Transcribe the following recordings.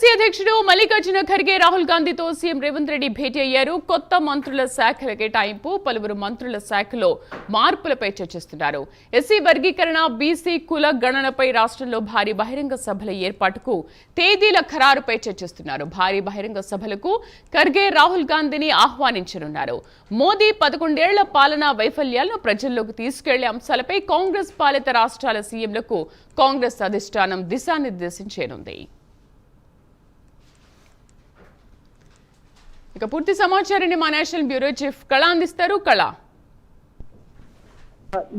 PCC అధ్యక్షుడు మల్లికార్జున ఖర్గే రాహుల్ గాంధీతో CM Revanth Reddy భేటీ అయ్యారు. కొత్త మంత్రుల శాఖల కేటాయింపు పలువురు మంత్రుల శాఖలో మార్పులపై చర్చిస్తున్నారు. ఎస్సీ వర్గీకరణ బీసీ కుల గణనపై రాష్ట్రంలో భారీ బహిరంగ సభల ఏర్పాటుకు తేదీల ఖరారుపై చర్చిస్తున్నారు. భారీ బహిరంగ సభలకు ఖర్గే రాహుల్ గాంధీని ఆహ్వానించనున్నారు. మోదీ పదకొండేళ్ళ పాలనా వైఫల్యాలను ప్రజల్లోకి తీసుకెళ్ళే అంశాలపై కాంగ్రెస్ పాలిత రాష్ట్రాల సీఎంలకు కాంగ్రెస్ అధిష్టానం దిశానిర్దేశం చేయనుంది. ఇక పూర్తి సమాచారాన్ని మా నేషనల్ బ్యూరో చీఫ్ కళ అందిస్తారు. కళ.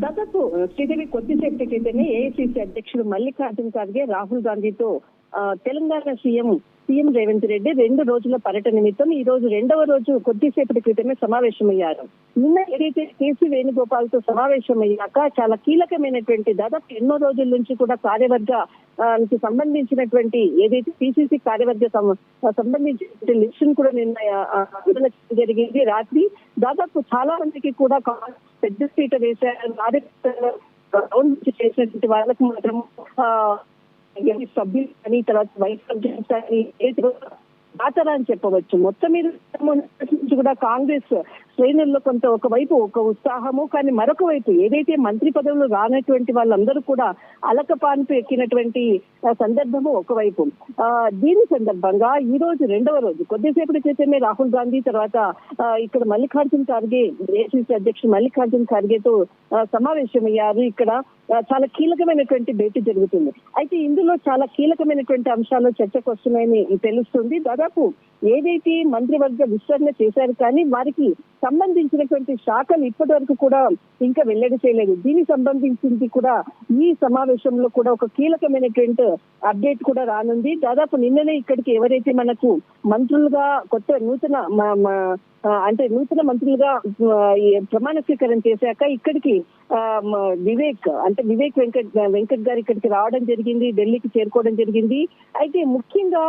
దాదాపు శ్రీదేవి కొద్దిసేపటి క్రితమే ఏఐసిసి అధ్యక్షుడు మల్లికార్జున్ ఖార్గే రాహుల్ గాంధీతో తెలంగాణ సీఎం సీఎం రేవంత్ రెడ్డి రెండు రోజుల పర్యటన నిమిత్తం ఈ రోజు రెండవ రోజు కొద్దిసేపటి క్రితమే సమావేశమయ్యారు. నిన్న ఏదైతే కేసీ వేణుగోపాల్తో సమావేశమయ్యాక చాలా కీలకమైనటువంటి దాదాపు ఎన్నో రోజుల నుంచి కూడా కార్యవర్గ సంబంధించినటువంటి ఏదైతే పిసిసి కార్యవర్గ సంబంధించినటువంటి లిస్ట్ కూడా నిన్న విడుదల జరిగింది. రాత్రి దాదాపు చాలా మందికి కూడా పెద్ద సీట వేశారు. కార్యకర్తలు చేసినటువంటి వాళ్ళకి మాత్రం ఆ, ఈ సభ్యులు కానీ తర్వాత వైస్ ప్రెసిడెంట్స్ కానీ ఏదో ఆచర అని చెప్పవచ్చు. మొత్తం మీద నుంచి కూడా కాంగ్రెస్ శ్రేణుల్లో కొంత ఒకవైపు ఒక ఉత్సాహము కానీ మరొక వైపు ఏదైతే మంత్రి పదవులు రానటువంటి వాళ్ళందరూ కూడా అలకపాన్పు ఎక్కినటువంటి సందర్భము ఒకవైపు. ఆ, దీని సందర్భంగా ఈ రోజు రెండవ రోజు కొద్దిసేపటి క్రితమే రాహుల్ గాంధీ తర్వాత ఇక్కడ మల్లికార్జున్ ఖార్గే ఏసీసీ అధ్యక్షుడు మల్లికార్జున్ ఖార్గేతో సమావేశమయ్యారు. ఇక్కడ చాలా కీలకమైనటువంటి భేటీ జరుగుతుంది. అయితే ఇందులో చాలా కీలకమైనటువంటి అంశాలు చర్చకు వస్తున్నాయని తెలుస్తుంది. దాదాపు ఏదైతే మంత్రివర్గ విస్తరణ చేశారు కానీ వారికి సంబంధించినటువంటి శాఖలు ఇప్పటి వరకు కూడా ఇంకా వెల్లడి చేయలేదు. దీనికి సంబంధించింది కూడా ఈ సమావేశంలో కూడా ఒక కీలకమైనటువంటి అప్డేట్ కూడా రానుంది. దాదాపు నిన్ననే ఇక్కడికి ఎవరైతే మనకు మంత్రులుగా కొత్త నూతన అంటే నూతన మంత్రులుగా ప్రమాణ స్వీకారం చేశాక ఇక్కడికి వివేక్ అంటే వివేక్ వెంకట్ వెంకట్ గారు ఇక్కడికి రావడం జరిగింది ఢిల్లీకి చేరుకోవడం జరిగింది. అయితే ముఖ్యంగా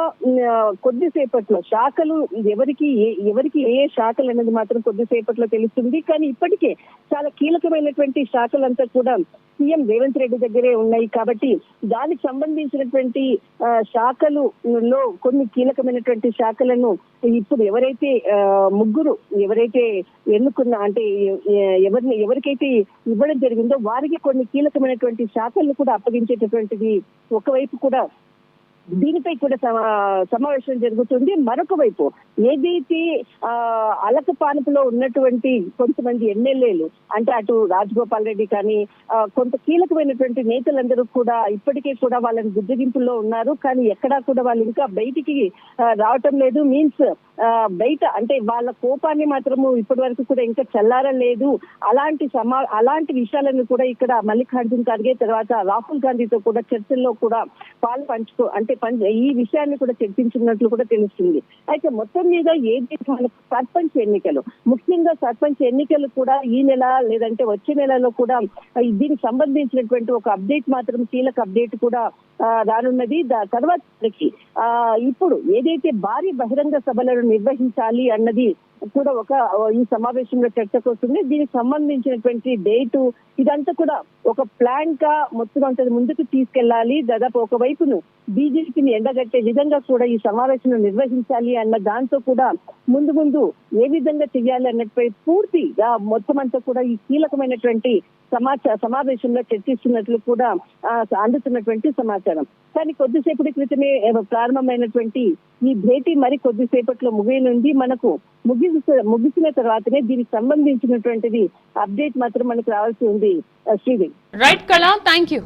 కొద్దిసేపట్లో శాఖలు ఎవరికి ఎవరికి ఏ శాఖలు అనేది మాత్రం కొద్దిసేపట్లో తెలుస్తుంది. కానీ ఇప్పటికే చాలా కీలకమైనటువంటి శాఖలంతా కూడా సీఎం రేవంత్ రెడ్డి దగ్గరే ఉన్నాయి కాబట్టి దానికి సంబంధించినటువంటి శాఖలు లో కొన్ని కీలకమైనటువంటి శాఖలను ఇప్పుడు ఎవరైతే ముగ్గురు ఎవరైతే ఎన్నుకున్న అంటే ఎవరిని ఎవరికైతే ఇవ్వడం జరిగిందో వారికి కొన్ని కీలకమైనటువంటి శాఖలను కూడా అప్పగించేటటువంటిది ఒకవైపు కూడా దీనిపై కూడా సమా- సమావేశం జరుగుతుంది. మరొక వైపు ఏదైతే ఆ అలకపానుపులో ఉన్నటువంటి కొంతమంది ఎమ్మెల్యేలు అంటే అటు రాజగోపాల్ రెడ్డి కానీ కొంత కీలకమైనటువంటి నేతలందరూ కూడా ఇప్పటికే కూడా వాళ్ళని బుద్ధిగింపుల్లో ఉన్నారు. కానీ ఎక్కడా కూడా వాళ్ళు ఇంకా బయటికి రావటం లేదు. మీన్స్ బయట అంటే వాళ్ళ కోపాన్ని మాత్రము ఇప్పటి వరకు కూడా ఇంకా చల్లారలేదు. అలాంటి సమా అలాంటి విషయాలను కూడా ఇక్కడ మల్లికార్జున్ ఖర్గే తర్వాత రాహుల్ గాంధీతో కూడా చర్చల్లో కూడా పాలు పంచుకో అంటే ఈ విషయాన్ని కూడా చర్చించినట్లు కూడా తెలుస్తుంది. అయితే మొత్తం మీద ఏది సర్పంచ్ ఎన్నికలు ముఖ్యంగా సర్పంచ్ ఎన్నికలు కూడా ఈ నెల లేదంటే వచ్చే నెలలో కూడా దీనికి సంబంధించినటువంటి ఒక అప్డేట్ మాత్రం కీలక అప్డేట్ కూడా రానున్నది. దా- తర్వాత ఇప్పుడు ఏదైతే భారీ బహిరంగ సభలను నిర్వహించాలి అన్నది కూడా ఒక ఈ సమావేశంలో చర్చకు వస్తుంది. దీనికి సంబంధించినటువంటి డేటు ఇదంతా కూడా ఒక ప్లాన్గా మొత్తం అంత ముందుకు తీసుకెళ్ళాలి దాదాపు ఒక వైపును బీజేపీని ఎండగట్టే విధంగా కూడా ఈ సమావేశం నిర్వహించాలి అన్న దాంతో కూడా ముందు ముందు ఏ విధంగా చేయాలి అన్నట్టుపై పూర్తిగా మొత్తం అంతా కూడా ఈ కీలకమైనటువంటి సమాచార సమావేశంలో చర్చిస్తున్నట్లు కూడా అందుతున్నటువంటి సమాచారం. కానీ కొద్దిసేపటి క్రితమే ప్రారంభమైనటువంటి ఈ భేటీ మరి కొద్దిసేపట్లో ముగియనుంది. మనకు ముగిసిన ముగిసిన తర్వాతనే దీనికి సంబంధించినటువంటిది అప్డేట్ మాత్రం మనకు రావాల్సి ఉంది. Sridevi. Right Kala thank you